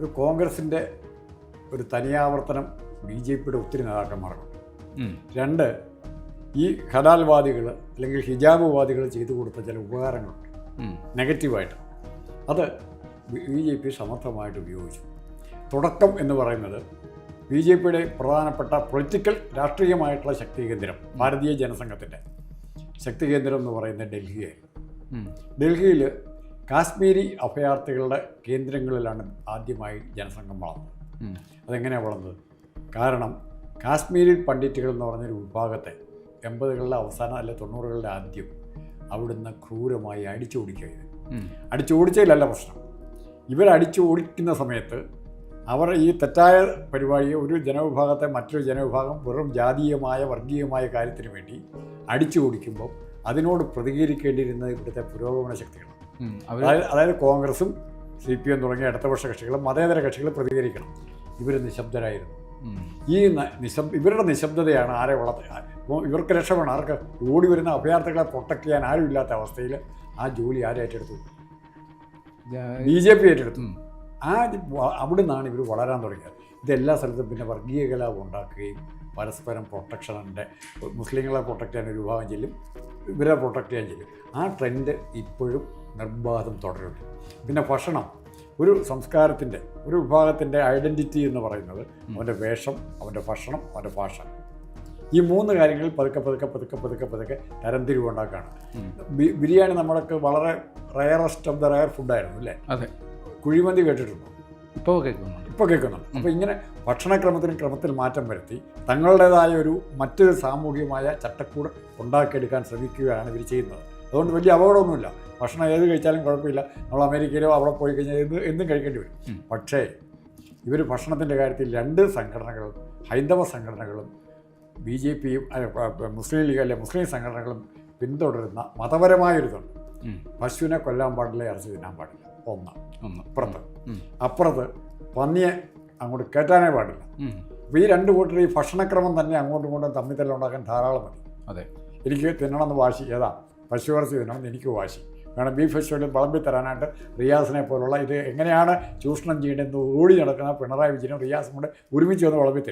ഒരു കോൺഗ്രസിന്റെ ഒരു തനിയാവർത്തനം ബി ജെ പിയുടെ ഒത്തിരി നേതാക്കന്മാർക്കുണ്ട് രണ്ട് ഈ ഹലാൽവാദികൾ അല്ലെങ്കിൽ ഹിജാബുവാദികൾ ചെയ്തു കൊടുത്ത ചില ഉപകാരങ്ങളുണ്ട് നെഗറ്റീവായിട്ട് അത് ബി ജെ പി സമർത്ഥമായിട്ട് ഉപയോഗിച്ചു. തുടക്കം എന്ന് പറയുന്നത് ബി ജെ പിയുടെ പ്രധാനപ്പെട്ട പൊളിറ്റിക്കൽ രാഷ്ട്രീയമായിട്ടുള്ള ശക്തി കേന്ദ്രം ഭാരതീയ ജനസംഘത്തിന്റെ ശക്തി കേന്ദ്രം എന്ന് പറയുന്നത് ഡൽഹിയായിരുന്നു. ഡൽഹിയിൽ കാശ്മീരി അഭയാർത്ഥികളുടെ കേന്ദ്രങ്ങളിലാണ് ആദ്യമായി ജനസംഘം വളർന്നത്. അതെങ്ങനെയാണ് വളർന്നത്? കാരണം കാശ്മീരി പണ്ഡിറ്റുകൾ എന്ന് പറഞ്ഞൊരു വിഭാഗത്തെ എൺപതുകളുടെ അവസാനം അല്ലെ തൊണ്ണൂറുകളുടെ ആദ്യം അവിടുന്ന് ക്രൂരമായി അടിച്ചോടിക്കുക ചെയ്തത് ഉം. അടിച്ചോടിച്ചതിലല്ല പ്രശ്നം. ഇവരടിച്ചു ഓടിക്കുന്ന സമയത്ത് അവർ ഈ തെറ്റായ പരിപാടിയെ ഒരു ജനവിഭാഗത്തെ മറ്റൊരു ജനവിഭാഗം വെറും ജാതീയമായ വർഗീയമായ കാര്യത്തിന് വേണ്ടി അടിച്ചു ഓടിക്കുമ്പോൾ അതിനോട് പ്രതികരിക്കേണ്ടിയിരുന്നത് ഇവിടുത്തെ പുരോഗമന ശക്തികളാണ്. അതായത് അതായത് കോൺഗ്രസും സി പി എം തുടങ്ങിയ ഇടതുപക്ഷ കക്ഷികളും മതേതര കക്ഷികളും പ്രതികരിക്കണം. ഇവർ നിശബ്ദരായിരുന്നു. ഈ നിശബ് ഇവരുടെ നിശബ്ദതയാണ് ആരെ വളർത്ത ഇവർക്ക് രക്ഷപ്പെടണം. ആർക്ക് ഓടി വരുന്ന അഭയാർത്ഥികളെ പ്രൊട്ടക്ട് ചെയ്യാൻ ആരും ഇല്ലാത്ത അവസ്ഥയിൽ ആ ജോലി ആരെ ഏറ്റെടുത്തു? ബി ജെ പി ഏറ്റെടുത്തു. ആ അവിടെ നിന്നാണ് ഇവർ വളരാൻ തുടങ്ങിയത്. ഇതെല്ലാ സ്ഥലത്തും പിന്നെ വർഗീയ കലാപം ഉണ്ടാക്കുകയും പരസ്പരം പ്രൊട്ടക്ഷനുണ്ട് മുസ്ലിങ്ങളെ പ്രൊട്ടക്ട് ചെയ്യാൻ ഒരു വിഭാഗം ചെല്ലും ഇവരെ പ്രൊട്ടക്ട് ചെയ്യാൻ ചെല്ലും. ആ ട്രെൻഡ് ഇപ്പോഴും നിർബാധം തുടരുന്നുണ്ട് പിന്നെ ഭക്ഷണം ഒരു സംസ്കാരത്തിന്റെ ഒരു വിഭാഗത്തിന്റെ ഐഡന്റിറ്റി എന്ന് പറയുന്നത് അവന്റെ വേഷം അവന്റെ ഭക്ഷണം അവന്റെ ഭാഷ. ഈ മൂന്ന് കാര്യങ്ങൾ പതുക്കെ പതുക്കെ പതുക്കെ പതുക്കെ പതുക്കെ തരംതിരിവ് ഉണ്ടാക്കുകയാണ് ബിരിയാണി നമ്മളൊക്കെ വളരെ റയറസ്റ്റ് ഓഫ് ദ റയർ ഫുഡായിരുന്നു അല്ലേ? അതെ. കുഴിമന്തി കേട്ടിട്ടുണ്ടോ? ഇപ്പോൾ കേൾക്കുന്നുണ്ട്. ഇപ്പോൾ കേൾക്കുന്നുണ്ട്. അപ്പോൾ ഇങ്ങനെ ഭക്ഷണക്രമത്തിന് ക്രമത്തിൽ മാറ്റം വരുത്തി തങ്ങളുടേതായ ഒരു മറ്റൊരു സാമൂഹികമായ ചട്ടക്കൂട് ഉണ്ടാക്കിയെടുക്കാൻ ശ്രമിക്കുകയാണ് ഇവർ ചെയ്യുന്നത്. അതുകൊണ്ട് വലിയ അപകടമൊന്നുമില്ല. ഭക്ഷണം ഏത് കഴിച്ചാലും കുഴപ്പമില്ല. നമ്മൾ അമേരിക്കയിലോ അവിടെ പോയി കഴിഞ്ഞാൽ എന്ത് എന്തും കഴിക്കേണ്ടി വരും. പക്ഷേ ഇവർ ഭക്ഷണത്തിന്റെ കാര്യത്തിൽ രണ്ട് സംഘടനകളും ഹൈന്ദവ സംഘടനകളും ബി ജെ പിയും മുസ്ലിം ലീഗ് അല്ലെ മുസ്ലിം സംഘടനകളും പിന്തുടരുന്ന മതപരമായൊരിതുണ്ട്. പശുവിനെ കൊല്ലാൻ പാടില്ല ഇറച്ചി തിന്നാൻ പാടില്ല. ഒന്ന്. അപ്പുറത്ത്. അപ്പുറത്ത് പന്നിയെ അങ്ങോട്ട് കയറ്റാനേ പാടില്ല. അപ്പോൾ ഈ രണ്ട് കൂട്ടർ ഈ ഭക്ഷണക്രമം തന്നെ അങ്ങോട്ടും ഇങ്ങോട്ടും തമ്മിൽ തന്നെ ഉണ്ടാക്കാൻ ധാരാളം മതി. അതെ. എനിക്ക് തിന്നണമെന്ന് വാശി. ഏതാ? പശു ഇറച്ചി തിന്നണമെന്ന് എനിക്ക് വാശി. കാരണം ബീഫ് ഫെസ്റ്റിവലിൽ വിളമ്പി തരാനായിട്ട് റിയാസിനെ പോലുള്ള ഇത് എങ്ങനെയാണ് ചൂഷണം ചെയ്യേണ്ടതെന്ന് ഓടി നടക്കുന്ന പിണറായി വിജയനും റിയാസും കൂടെ ഒരുമിച്ച് വന്ന് വിളമ്പി